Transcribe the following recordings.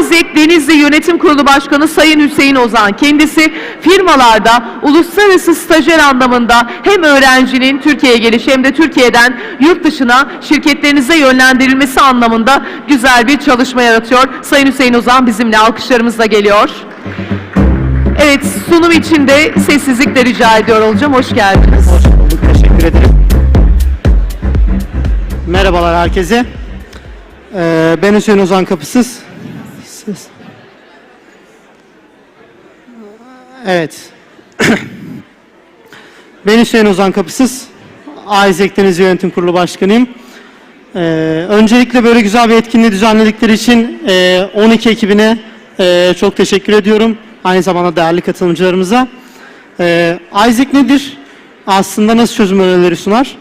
Isaac Denizli Yönetim Kurulu Başkanı Sayın Hüseyin Ozan kendisi firmalarda uluslararası stajyer anlamında hem öğrencinin Türkiye'ye gelişi hem de Türkiye'den yurt dışına şirketlerinize yönlendirilmesi anlamında güzel bir çalışma yaratıyor. Sayın Hüseyin Ozan bizimle alkışlarımızla geliyor. Evet sunum için de sessizlik de rica ediyor olacağım. Hoş geldiniz. Hoş bulduk, teşekkür ederim. Merhabalar herkese. Ee, ben Hüseyin Ozan Kapısız. Siz- Evet. ben Hüseyin Ozan Kapısız. Isaac Deniz Yönetim Kurulu Başkanıyım. Ee, öncelikle böyle güzel bir etkinliği düzenledikleri için e, 12 ekibine e, çok teşekkür ediyorum. Aynı zamanda değerli katılımcılarımıza. Ee, Isaac nedir? Aslında nasıl çözüm önerileri sunar?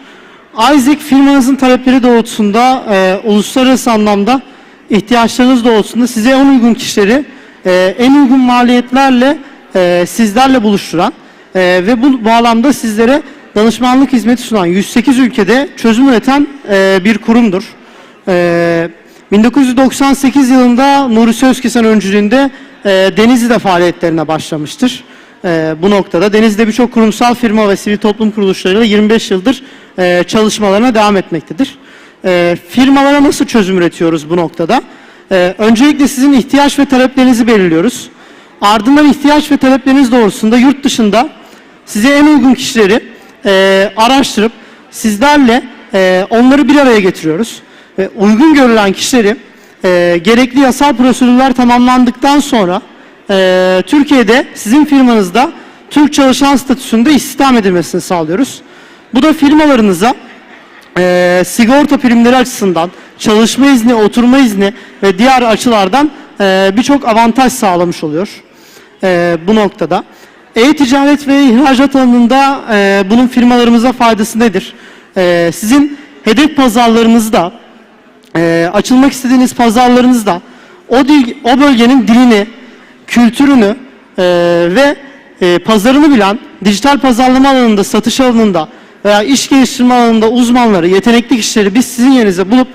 Isaac firmanızın talepleri doğrultusunda e, uluslararası anlamda ihtiyaçlarınız doğrultusunda size en uygun kişileri e, en uygun maliyetlerle e, sizlerle buluşturan e, ve bu bağlamda sizlere danışmanlık hizmeti sunan 108 ülkede çözüm üreten e, bir kurumdur. E, 1998 yılında Nuri Sözkesen öncülüğünde e, Denizli'de faaliyetlerine başlamıştır. E, bu noktada Denizli'de birçok kurumsal firma ve sivil toplum kuruluşlarıyla 25 yıldır e, çalışmalarına devam etmektedir. E, firmalara nasıl çözüm üretiyoruz bu noktada? E, öncelikle sizin ihtiyaç ve taleplerinizi belirliyoruz. Ardından ihtiyaç ve talepleriniz doğrultusunda yurt dışında size en uygun kişileri e, araştırıp sizlerle e, onları bir araya getiriyoruz. Ve uygun görülen kişileri e, gerekli yasal prosedürler tamamlandıktan sonra e, Türkiye'de sizin firmanızda Türk çalışan statüsünde istihdam edilmesini sağlıyoruz. Bu da firmalarınıza e, sigorta primleri açısından, çalışma izni, oturma izni ve diğer açılardan e, birçok avantaj sağlamış oluyor e, bu noktada. E-ticaret ve ihracat alanında e, bunun firmalarımıza faydası nedir? E, sizin hedef pazarlarınızda, e, açılmak istediğiniz pazarlarınızda o, dil, o bölgenin dilini, kültürünü e, ve e, pazarını bilen dijital pazarlama alanında, satış alanında veya iş geliştirme alanında uzmanları, yetenekli kişileri biz sizin yerinize bulup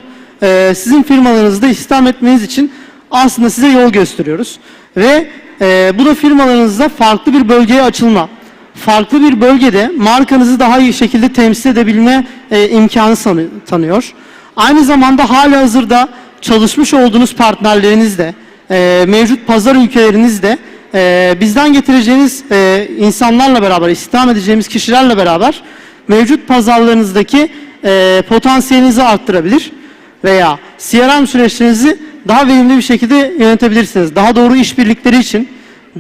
e, sizin firmalarınızda istihdam etmeniz için aslında size yol gösteriyoruz. Ve e, bu da firmalarınızda farklı bir bölgeye açılma, farklı bir bölgede markanızı daha iyi şekilde temsil edebilme e, imkanı tanıyor. Aynı zamanda hala hazırda çalışmış olduğunuz partnerlerinizle, e, mevcut pazar ülkelerinizde e, bizden getireceğiniz e, insanlarla beraber, istihdam edeceğimiz kişilerle beraber mevcut pazarlarınızdaki e, potansiyelinizi arttırabilir veya CRM süreçlerinizi daha verimli bir şekilde yönetebilirsiniz. Daha doğru işbirlikleri için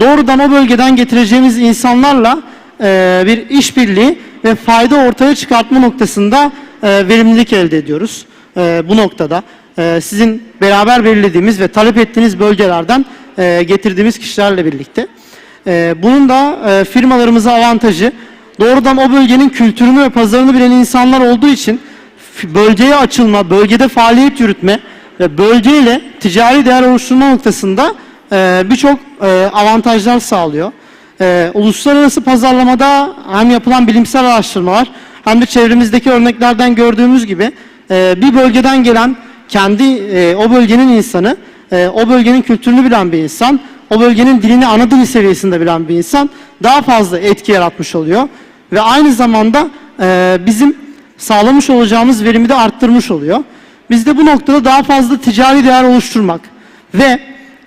doğrudan o bölgeden getireceğimiz insanlarla e, bir işbirliği ve fayda ortaya çıkartma noktasında e, verimlilik elde ediyoruz. E, bu noktada e, sizin beraber belirlediğimiz ve talep ettiğiniz bölgelerden e, getirdiğimiz kişilerle birlikte. E, bunun da e, firmalarımıza avantajı doğrudan o bölgenin kültürünü ve pazarını bilen insanlar olduğu için bölgeye açılma, bölgede faaliyet yürütme ve bölgeyle ticari değer oluşturma noktasında e, birçok e, avantajlar sağlıyor. E, uluslararası pazarlamada hem yapılan bilimsel araştırmalar hem de çevremizdeki örneklerden gördüğümüz gibi e, bir bölgeden gelen kendi e, o bölgenin insanı, e, o bölgenin kültürünü bilen bir insan, o bölgenin dilini ana dili seviyesinde bilen bir insan daha fazla etki yaratmış oluyor. Ve aynı zamanda e, bizim sağlamış olacağımız verimi de arttırmış oluyor. Biz de bu noktada daha fazla ticari değer oluşturmak ve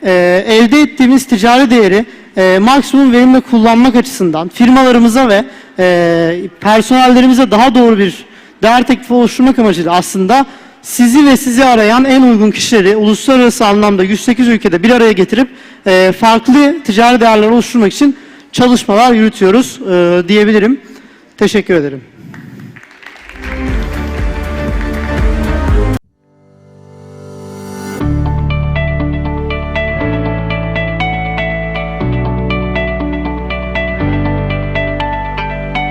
e, elde ettiğimiz ticari değeri e, maksimum verimle kullanmak açısından firmalarımıza ve e, personellerimize daha doğru bir değer teklifi oluşturmak amacıyla aslında sizi ve sizi arayan en uygun kişileri uluslararası anlamda 108 ülkede bir araya getirip e, farklı ticari değerler oluşturmak için çalışmalar yürütüyoruz e, diyebilirim. Teşekkür ederim.